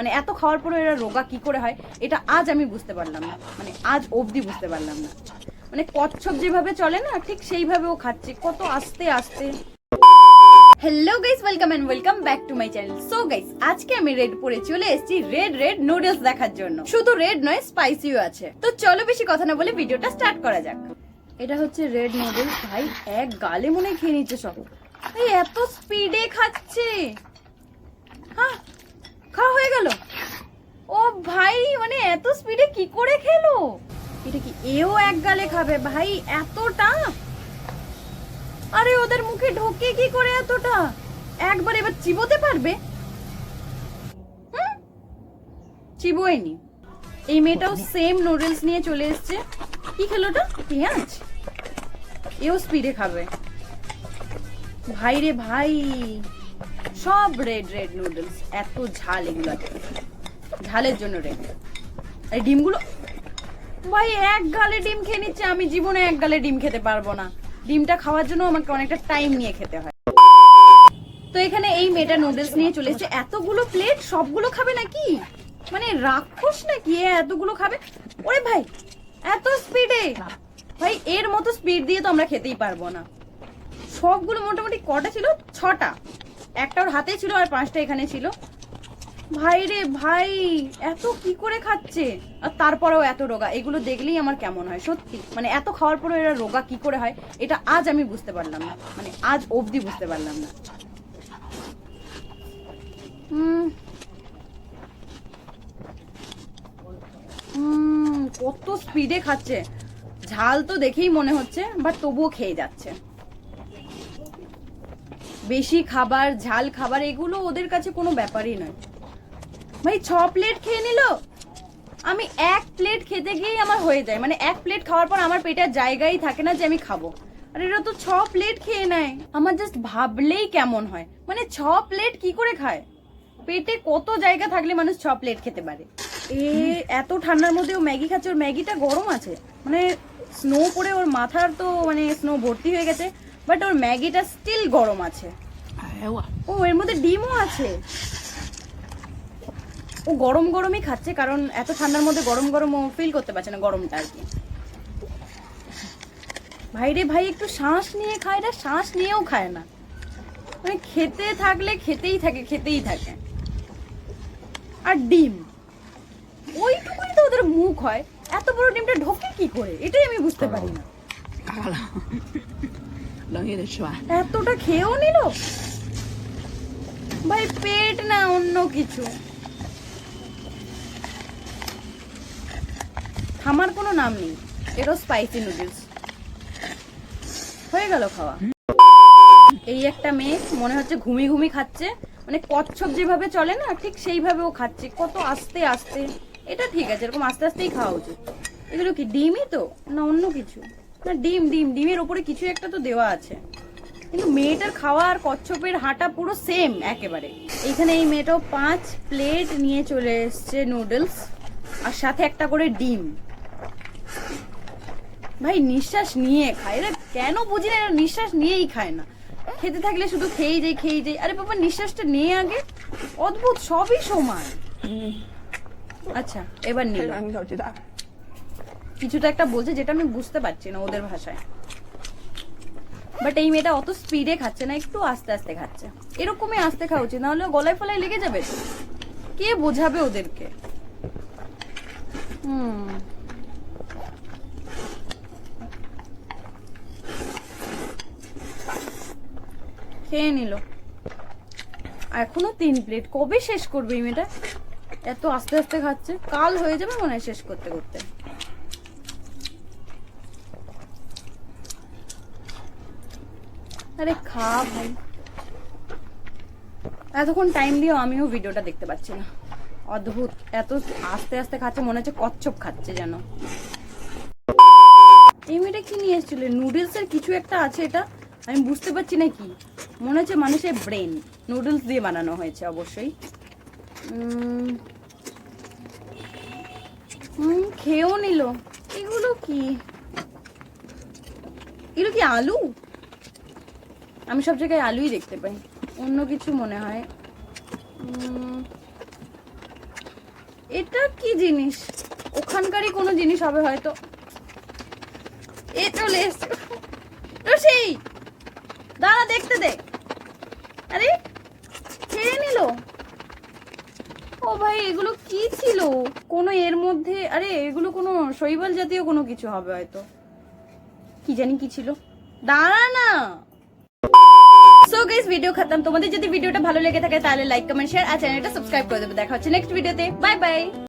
মানে এত খাওয়ার পরে এরা রোগা কি করে হয়, এটা আজ আমি বুঝতে পারলাম না। মানে আজ অবধি বুঝতে পারলাম না। মানে কচ্ছপ যেভাবে চলে না, ঠিক সেইভাবে ও খাচ্ছে, কত আস্তে আস্তে। Hello guys welcome and welcome back to my channel so guys আজকে আমি রেড পরে চলে এসেছি রেড রেড নুডলস দেখার জন্য। শুধু রেড নয় স্পাইসিও আছে। তো চলো বেশি কথা না বলে ভিডিওটা স্টার্ট করা যাক। এটা হচ্ছে রেড নুডলস ভাই, এক গালে মনে খেয়ে নিচ্ছে সব। এই এত স্পিডে খাচ্ছে। হ্যাঁ খাওয়া হয়ে গেল। ও ভাই মানে এত স্পিডে কি করে খেলো? এটা কি এও এক গালে খাবে? ভাই, এতটা? আরে, ওদের মুখে ঢোকে কি করে এতটা? একবার এবার চিবোতে পারবে? চিবোয়নি। এই মেয়েটাও সেম নুডলস নিয়ে চলে এসছে। কি খেলোটা পেঁয়াজ। এও স্পিডে খাবে। ভাই রে ভাই। সব রেড রেড নুডলস এত ঝাল এগুলো। ঝালের জন্য রেড এই ডিমগুলো, ভাই এক গালে ডিম খেয়ে নিচ্ছে, আমি জীবনে এক গালে ডিম খেতে পারব না। ডিমটা খাওয়ার জন্য আমাকে অনেকটা টাইম নিয়ে খেতে হয়। তো এখানে এই মেয়েটা নুডলস নিয়ে চলে এসেছে। এতগুলো প্লেট সবগুলো খাবে নাকি? মানে রাক্ষস নাকি এতগুলো খাবে? ওরে ভাই, এত স্পিডে ভাই, এর মতো স্পিড দিয়ে তো আমরা খেতেই পারব না। সবগুলো মোটামুটি কটা ছিল? ছটা। একটা ওর হাতে ছিল আর পাঁচটা এখানে ছিল। ভাই রে ভাই, এত কি করে খাচ্ছে? আর তারপরেও এত রোগা, এগুলো দেখলেই আমার কেমন হয়, সত্যি। মানে এত খাওয়ার পরেও এরা রোগা কি করে হয়, এটা আজ আমি বুঝতে পারলাম না। মানে আজ অবধি বুঝতে পারলাম না। কত স্পিডে খাচ্ছে। ঝাল তো দেখেই মনে হচ্ছে বাট তবুও খেয়ে যাচ্ছে। বেশি খাবার, ঝাল খাবার, এগুলো ওদের কাছে কোনো ব্যাপারই নয়। ভাই, ছ প্লেট খেয়ে নিল? আমি এক প্লেট খেতে গিয়েই আমার হয়ে যায়। মানে এক প্লেট খাওয়ার পর আমার পেটের জায়গাই থাকে না যে আমি খাব। আর এরা তো ছ প্লেট খেয়ে নেয়। আমার জাস্ট ভাবলেই কেমন হয়। মানে ছ প্লেট কি করে খায়? পেটে কত জায়গা থাকলে মানুষ ছ প্লেট খেতে পারে? এ, এত ঠান্ডার মধ্যে ও ম্যাগি খাচ্ছে। ওর ম্যাগিটা গরম আছে। মানে স্নো পড়ে ওর মাথার তো মানে স্নো ভর্তি হয়ে গেছে। বাট ওর ম্যাগিটা স্টিল গরম আছে। ও, এর মধ্যে ডিমও আছে। ও গরম গরমই খাচ্ছে কারণ এত ঠান্ডার মধ্যে গরম গরম ও ফিল করতে পারছে না গরমটা আর কি। ভাই রে ভাই, একটু শ্বাস নিয়ে খায় না, শ্বাস নিয়েও খায় না। মানে খেতে থাকলে খেতেই থাকে খেতেই থাকে। আর ডিম। ওইটুকুই তো ওদের মুখ হয়। এত বড় ডিমটা ঢোকে কি করে? এটাই আমি বুঝতে পারি না। লাগিয়ে খেয়েও নিল? ভাই, পেট না, অন্য কিছু। থামার কোনো নাম নেই। এটা স্পাইসি নুডলস হয়ে গেল খাওয়া। এই একটা মেয়ে মনে হচ্ছে ঘুমি ঘুমি খাচ্ছে। মানে কচ্ছপ যেভাবে চলে না, ঠিক সেইভাবে ও খাচ্ছে। কত আস্তে আস্তে। এটা ঠিক আছে, এরকম আস্তে আস্তেই খাওয়া উচিত। এগুলো কি ডিমই তো, না অন্য কিছু? না ডিম ডিম ডিমের ওপরে কিছু একটা তো দেওয়া আছে। কিন্তু মেয়েটার খাওয়া আর কচ্ছপের হাঁটা পুরো সেম একেবারে। এইখানে এই মেয়েটাও পাঁচ প্লেট নিয়ে চলে এসছে নুডলস আর সাথে একটা করে ডিম। ভাই নিঃশ্বাস নিয়ে খায়। এরা কেন বুঝি না এরা নিঃশ্বাস নিয়েই খায় না। খেতে থাকলে শুধু খেয়েই যাই খেয়ে যাই। আরে বাবা নিঃশ্বাসটা নিয়ে আগে। অদ্ভুত সবই সমান। আচ্ছা এবার নিলাম। কিছু তো একটা বলছে যেটা আমি বুঝতে পারছি না ওদের ভাষায়। বাট এই মেয়েটা অত স্পিডে খাচ্ছে না, একটু আস্তে আস্তে খাচ্ছে। এরকমই আস্তে খাওয়া উচিত, নাহলে গলায় ফলায় লেগে যাবে। কে বোঝাবে ওদেরকে? হুম। খেয়ে নিল। এখনও তিন প্লেট কবে শেষ করবে এই মেয়েটা? এত আস্তে আস্তে খাচ্ছে। কাল হয়ে যাবে মনে হয় শেষ করতে করতে। আরে খা ভাই। এতক্ষণ টাইম দিয়েও আমিও ভিডিওটা দেখতে পাচ্ছি না। অদ্ভুত। এত আস্তে আস্তে খাচ্ছে, মনে হচ্ছে কচ্ছপ খাচ্ছে যেন। এই মেয়েটা কি নিয়ে এসেছিল? নুডলস এর কিছু একটা আছে এটা? আমি বুঝতে পারছি না কি। মনে হচ্ছে মানুষের ব্রেন নুডলস দিয়ে বানানো হয়েছে অবশ্যই। হুম খেয়েও নিল। এগুলো কি? এগুলো কি আলু? আমি সব জায়গায় আলুই দেখতে পাই। অন্য কিছু মনে হয়। এটা কি জিনিস? ওখানকারই কোনো জিনিস হবে হয়তো। এ চলে এসছে। রশি! দাঁড়া, দেখতে দে। আরে ছেড়ে নিল? ও ভাই, এগুলো কি ছিল? কোনো এর মধ্যে, আরে, এগুলো কোনো শৈবাল জাতীয় কোনো কিছু হবে হয়তো। কি জানি কি ছিল? দাঁড়া না! সো গাইস ভিডিও খতম তোমাদের যদি ভিডিওটা ভালো লেগে থাকে তাহলে লাইক কমেন্ট শেয়ার আর চ্যানেলটা সাবস্ক্রাইব করে দেবে দেখা হচ্ছে নেক্সট ভিডিওতে বাই বাই